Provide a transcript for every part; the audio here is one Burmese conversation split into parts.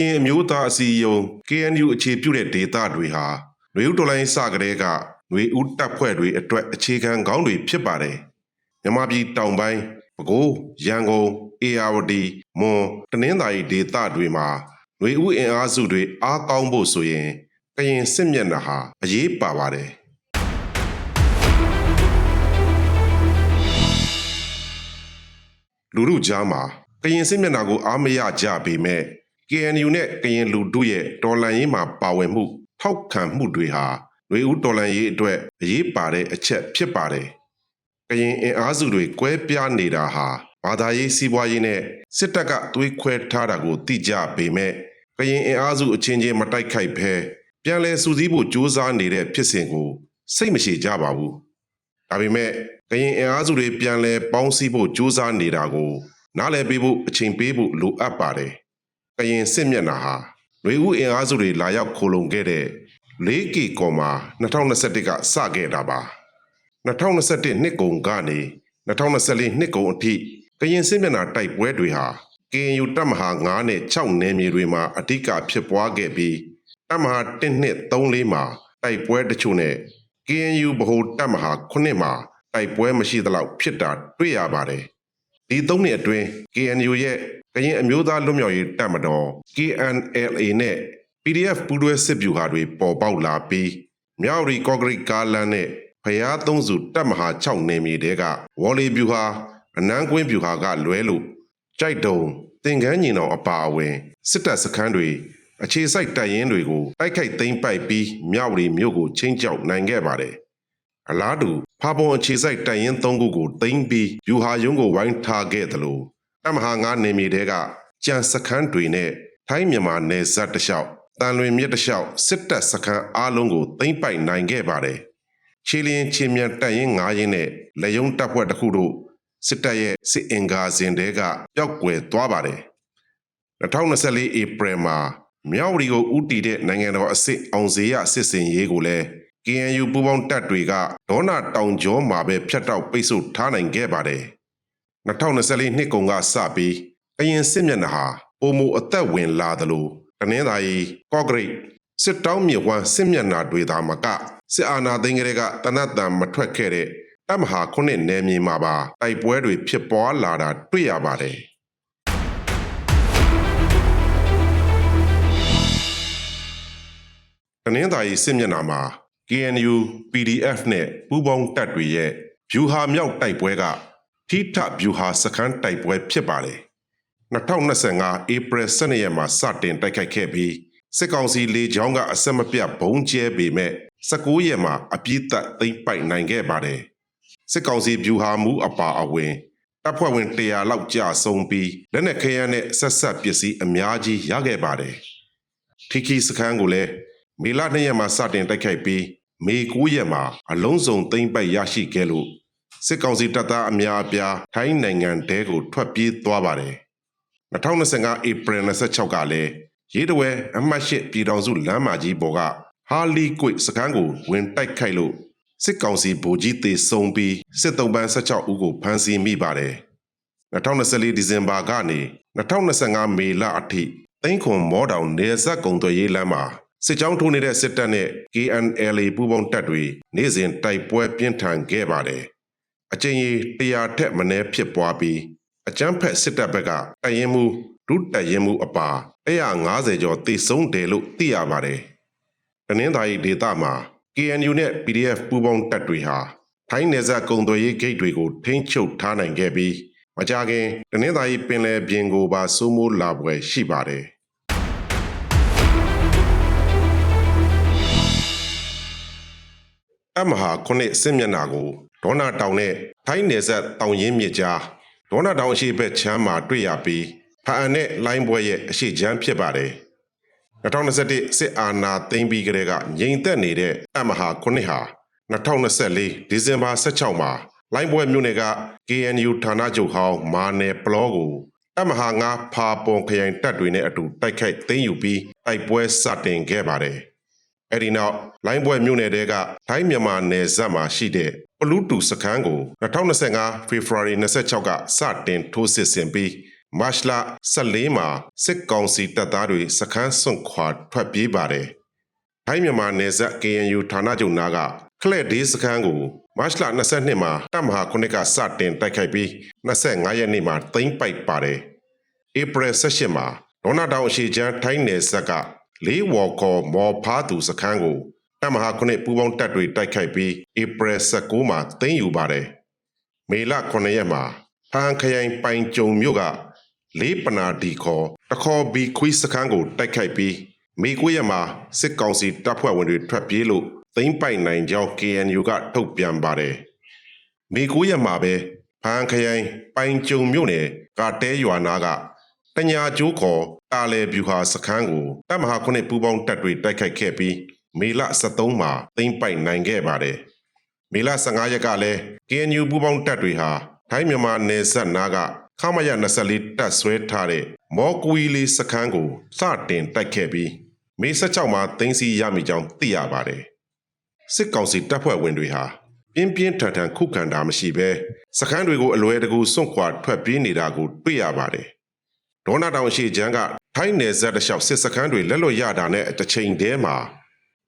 ရင်အမျိုးသားအစည်းအရုံး KNU အခြေပြုတဲ့ဒေသတွေဟာຫນွေဦးတော်လိုင်းစကတဲ့ကຫນွေဦးတပ်ဖွဲ့တွေအတွက်အခြေခံခေါင်းတွေဖြစ်ပါတယ်မြန်မာပြည်တောင်ပိုင်းပဲခူးရန်ကုန်အေရဝတီမွန်တနင်္သာရီဒေသတွေမှာຫນွေဦးအင်အားစုတွေအားကောင်းဖို့ဆိုရင်ကရင်စစ်မျက်နှာဟာအရေးပါပါတယ် လူလူကြားမှာကရင်စစ်မျက်နှာကိုအားမရကြပေမဲ့ KNU နဲ့ကရင်လူတို့ရဲ့တော်လှန်ရေးမှာပါဝင်မှု ထောက်ခံမှုတွေဟာလူဦးတော်လှန်ရေးအတွက်အရေးပါတဲ့အချက်ဖြစ်ပါတယ်။ကရင်အင်အားစုတွေကွဲပြားနေတာဟာဘာသာရေးစီးပွားရေးနဲ့စစ်တပ်ကသွေးခွဲထားတာကိုသိကြပေမဲ့ကရင်အင်အားစုအချင်းချင်းမတိုက်ခိုက်ဘဲပြန်လည်စူးစီးဖို့ကြိုးစားနေတဲ့ဖြစ်စဉ်ကို စိတ်မရှိကြပါဘူး။ဒါပေမဲ့ကရင်အင်အားစုတွေပြန်လဲပေါင်းစည်းဖို့ကြိုးစားနေတာကို နားလည်ပေးဖို့အချိန်ပေးဖို့လိုအပ်ပါတယ်။ ကရင်စစ်မျက်နှာဟာຫນွေဦးအင်အားစုတွေလာရောက်ခိုလုံခဲ့တဲ့ 4K ကော်မှာ2021ကစခဲ့တာပါ။2021နှစ်ကုန်ကနေ2024နှစ်ကုန်အထိကရင်စစ်မျက်နှာတိုက်ပွဲတွေဟာ KNU တပ်မဟာ9နဲ့6နယ်မြေတွေမှာအဓိကဖြစ်ပွားခဲ့ပြီးတပ်မဟာ1နှစ်3လေးမှာတိုက်ပွဲတချို့နဲ့ KNU ဗဟိုတပ်မဟာ9မှာတိုက်ပွဲမရှိသလောက်ဖြစ်တာတွေ့ရပါတယ်။ ဒီသုံးနှစ်အတွင်း KNU ရဲ့ကရင်အမျိုးသားလွတ်မြောက်ရေးတပ်မတော် KNLA နဲ့ PDF ပူးတွဲစစ်ဗျူဟာတွေပေါ်ပေါက်လာပြီးမြောက်ရီကော့ဂရိတ်ကားလမ်းနဲ့ဖျားသုံးစုတပ်မဟာ6နယ်မြေတဲကဝေါ်လီဗျူဟာအနန်းကွင်းဗျူဟာကလွဲလို့ကြိုက်တုံသင်္ကန်းညီနောင်အပါအဝင်စစ်တပ်စခန်းတွေအခြေစိုက်တပ်ရင်းတွေကိုတိုက်ခိုက်သိမ်းပိုက်ပြီးမြောက်ရီမြို့ကိုချင်းချောက်နိုင်ခဲ့ပါတယ်။ အလားတူဖာပုံအခြေစိုက်တိုင်ရင်၃ခုကိုသိမ်းပြီးယူဟာယုံကိုဝိုင်းထားခဲ့သလိုတမဟာငါနေမြေတဲကကြံစခန်းတွေနဲ့ထိုင်းမြန်မာနယ်စပ်တလျှောက်တန်လွင်မြစ်တလျှောက်စစ်တပ်စခန်းအားလုံးကိုသိမ်းပိုက်နိုင်ခဲ့ပါတယ်။ချီလင်းချင်းမြန်တိုင်ရင်၅ရင်နဲ့လေယုံတပ်ဖွဲ့တစ်ခုတို့စစ်တပ်ရဲ့စစ်အင်ကာစဉ်တဲကပျောက်ကွယ်သွားပါတယ်။2024ဧပြီမှာမြောက်ဝတီကိုဥတီတဲ့နိုင်ငံတော်အစစ်အောင်စေရစစ်စင်ရေးကိုလည်း KNU ပူးပေါင်းတပ်တွေကဒေါနာတောင်ကျောမှာပဲဖြတ်တောက်ပိတ်ဆို့ထားနိုင်ခဲ့ပါတယ်။2024နှစ်ကုန်ကစပြီးကရင်စစ်မျက်နှာဟာပုံမအသက်ဝင်လာသလိုတနင်္သာရီကော့ဂရိတ်စစ်တောင်းမြေဝမ်းစစ်မျက်နှာတွေသာမကစစ်အာဏာသိမ်းကလေးကတနတ်တံမထွက်ခဲ့တဲ့တမဟာခုနှစ်နယ်မြေမှာပါတိုက်ပွဲတွေဖြစ်ပွားလာတာတွေ့ရပါတယ်။တနင်္သာရီစစ်မျက်နှာမှာ KNU PDF နဲ့ပူးပေါင်းတပ်တွေရဲ့ဗျူဟာမြောက်တိုက်ပွဲကထိထဗျူဟာစခန်းတိုက်ပွဲဖြစ်ပါတယ်။2025ဧပြီ12ရက်မှာစတင်တိုက်ခိုက်ခဲ့ပြီးစစ်ကောင်စီလေကြောင်းကအဆက်မပြတ်ဘုံကျဲပေမဲ့19ရက်မှာအပြစ်သက်သိမ်းပိုက်နိုင်ခဲ့ပါတယ်။စစ်ကောင်စီဗျူဟာမူအပါအဝင်တပ်ဖွဲ့ဝင်100လောက်ကြာဆုံးပြီးလက်နက်ခဲယမ်းနဲ့ဆက်ဆက်ပစ္စည်းအများကြီးရခဲ့ပါတယ်။ထီခီစခန်းကိုလည်းမေလ2ရက်မှာစတင်တိုက်ခိုက်ပြီး မေ9ရက်မှာအလုံးစုံသိမ်းပိုက်ရရှိခဲ့လို့စစ်ကောင်စီတပ်သားအများအပြားထိုင်းနိုင်ငံတဲကိုထွက်ပြေးသွားပါတယ်။2025ဧပြီ26ကလည်းရေးတဝဲအမှတ်၈ပြည်တော်စုလမ်းမကြီးပေါ်ကဟာလီကွိစခန်းကိုဝင်တိုက်ခိုက်လို့စစ်ကောင်စီဗိုလ်ကြီးတေဆုံးပြီးစစ်တုံးပန်း16ဦးကိုဖမ်းဆီးမိပါတယ်။2024ဒီဇင်ဘာကနေ2025မေလအထိသိန်းခွန်မောတောင်နေဆက်ကုံသွေးရေးလမ်းမှာ စစ်ကြောင်းထိုးနေတဲ့စစ်တပ်နဲ့ KNLA ပူးပေါင်းတပ်တွေနေ့စဉ်တိုက်ပွဲပြင်းထန်ခဲ့ပါတယ်။အကြိမ်ကြီး100ထက်မနည်းဖြစ်ပွားပြီးအကြမ်းဖက်စစ်တပ်ဘက်ကတရင်မှုဒုတရင်မှုအပါ150ကျော်တေဆုံးတယ်လို့သိရပါတယ်။တနင်္သာရီဒေသမှာ KNU နဲ့ PDF ပူးပေါင်းတပ်တွေဟာထိုင်းနယ်စပ်ကုံသွေးရေးဂိတ်တွေကိုထိန်းချုပ်ထားနိုင်ခဲ့ပြီးမကြခင်တနင်္သာရီပင်လယ်ပြင်ကိုပါစိုးမိုးလာပွဲရှိပါတယ်။ အမဟာခုနှစ်စစ်မျက်နှာကိုဒေါနာတောင်နဲ့ထိုင်းနယ်ဆက်တောင်ရင်းမြစ်ကြားဒေါနာတောင်အရှိဘက်ချမ်းမှာတွေ့ရပြီးဖာအန်နဲ့လိုင်းပွဲရဲ့အရှိချမ်းဖြစ်ပါတယ်2021စစ်အာဏာသိမ်းပြီးကတည်းကငြိမ်သက်နေတဲ့အမဟာခုနှစ်ဟာ2024ဒီဇင်ဘာ16မှာလိုင်းပွဲမြို့နယ်က KNU ဌာနချုပ်ဟောင်းမာနယ်ပလောကိုအမဟာငါဖာပွန်ခရိုင်တပ်တွေနဲ့အတူတိုက်ခိုက်သိမ်းယူပြီးတိုက်ပွဲစတင်ခဲ့ပါတယ်။ အဲဒီနောက်လိုင်းပွဲမြို့နယ်တဲကထိုင်းမြန်မာနယ်စပ်မှာရှိတဲ့ပလူးတူစခန်းကို2025ဖေဖော်ဝါရီ26ကစတင်ထိုးစစ်ဆင်ပြီးမတ်လ14မှာစစ်ကောင်စီတပ်သားတွေစခန်းစွန့်ခွာထွက်ပြေးပါတယ်။ထိုင်းမြန်မာနယ်စပ် KNU ဌာနချုပ်နာကခလက်ဒေးစခန်းကိုမတ်လ22မှာတပ်မဟာခုနှစ်ကစတင်တိုက်ခိုက်ပြီး25ရက်နေ့မှာသိမ်းပိုက်ပါတယ်။ဧပြီ16မှာဒေါနာတောင်အရှိချမ်းထိုင်းနယ်ဇက်က လေးဝေါ်ကော်မော်ဖားသူစခန်းကိုတမဟာခုနှစ်ပူပေါင်းတပ်တွေတိုက်ခိုက်ပြီးဧပြီ19မှာသိမ်းယူပါတယ်။မေလ9ရက်မှာဖန်ခရိုင်ပိုင်ကြုံမြို့ကလေးပနာဒီခေါ်တခေါ်ဘီခွီးစခန်းကိုတိုက်ခိုက်ပြီးမေ9ရက်မှာစစ်ကောင်စီတပ်ဖွဲ့ဝင်တွေထွက်ပြေးလို့သိမ်းပိုက်နိုင်ကြောင်း KNU ကထုတ်ပြန်ပါတယ်။မေ9ရက်မှာပဲဖန်ခရိုင်ပိုင်ကြုံမြို့နယ်ကာတဲရွာနာက တညာကျိုးခေါ်တာလေဗျူဟာစခန်းကိုတပ်မဟာခုနှစ်ပူပေါင်းတပ်တွေတိုက်ခိုက်ခဲ့ပြီးမေလ23မှာသိမ်းပိုက်နိုင်ခဲ့ပါတယ်။မေလ15ရက်ကလည်း KNU ပူပေါင်းတပ်တွေဟာထိုင်းမြန်မာနယ်စပ်နာကခမရ24တပ်ဆွဲထားတဲ့မော်ကွီလီစခန်းကိုစတင်တိုက်ခဲ့ပြီးမေ16မှာသိမ်းဆီးရမိကြောင်းသိရပါတယ်။စစ်ကောင်စီတပ်ဖွဲ့ဝင်တွေဟာပြင်းပြင်းထန်ထန်ခုခံတာမရှိဘဲစခန်းတွေကိုအလွယ်တကူစွန့်ခွာထွက်ပြေးနေတာကိုတွေ့ရပါတယ်။ ဒေါနာတောင်ရှိချမ်းကထိုင်းနယ်ဇက်တစ်လျှောက်စစ်စခန်းတွေလက်လွတ်ရတာနဲ့တစ်ချိန်တည်းမှာ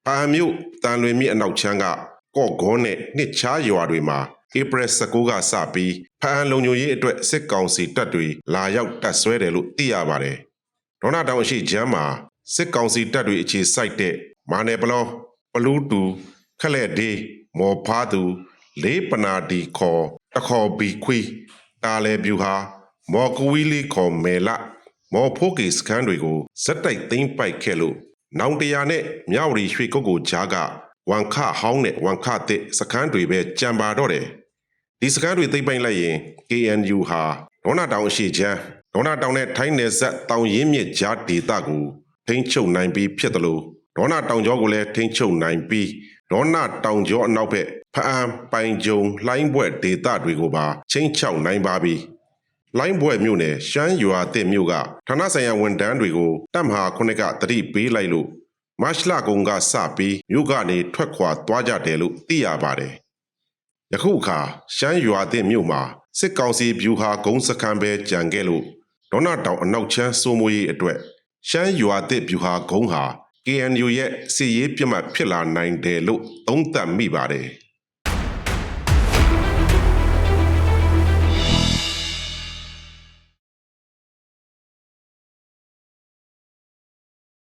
ပါမြို့တန်လွင်မြစ်အနောက်ချမ်းကကော့ဂွန်းနဲ့နှစ်ချားရွာတွေမှာဧပြီ19ကစပြီးဖအံလုံညိုရေးအတွက်စစ်ကောင်စီတပ်တွေလာရောက်တပ်ဆွဲတယ်လို့သိရပါတယ်။ဒေါနာတောင်ရှိချမ်းမှာစစ်ကောင်စီတပ်တွေအခြေစိုက်တဲ့မာနယ်ပလောပလူးတူခလက်ဒေးမော်ဖားသူလေးပနာဒီခေါ်တခေါ်ဘီခွီတာလေဗျူဟာ မော်ကွီလီခေါ်မဲလမော်ဖိုကီစခန်းတွေကိုဇက်တိုက်သိမ်းပိုက်ခဲ့လို့နောင်တရာနဲ့မြဝတီရွှေကုတ်ကိုကြားကဝန်ခဟောင်းနဲ့ဝန်ခတဲ့စခန်းတွေပဲကြံပါတော့တယ်ဒီစခန်းတွေသိမ်းပိုက်လိုက်ရင် KNU ဟာဒေါနာတောင်အရှိချမ်းဒေါနာတောင်နဲ့ထိုင်းနယ်စပ်တောင်ရင်းမြစ်ကြားဒေသကိုထိန်းချုပ်နိုင်ပြီးဖြစ်တယ်လို့ဒေါနာတောင်ကျောကိုလည်းထိန်းချုပ်နိုင်ပြီးဒေါနာတောင်ကျောအနောက်ဘက်ဖအံပိုင်ကြုံလှိုင်းဘွဲ့ဒေသတွေကိုပါချင်းချောက်နိုင်ပါပြီ။ လိုင်းဘွဲ့မြို့နယ်ရှမ်းရွာတဲ့မြို့ကဌာနဆိုင်ရာဝန်တန်းတွေကိုတပ်မဟာခုနှစ်ကတတိပေးလိုက်လို့မတ်လကုံကစပြီးမြို့ကနေထွက်ခွာသွားကြတယ်လို့သိရပါတယ်။ယခုအခါရှမ်းရွာတဲ့မြို့မှာစစ်ကောင်စီဗျူဟာဂုံးစခန်းပဲကြံခဲ့လို့ဒေါနာတောင်အနောက်ချမ်းစိုးမိုးရေးအတွက်ရှမ်းရွာတဲ့ဗျူဟာဂုံးဟာ KNU ရဲ့စီရေးပြတ်မှတ်ဖြစ်လာနိုင်တယ်လို့သုံးသပ်မိပါတယ်။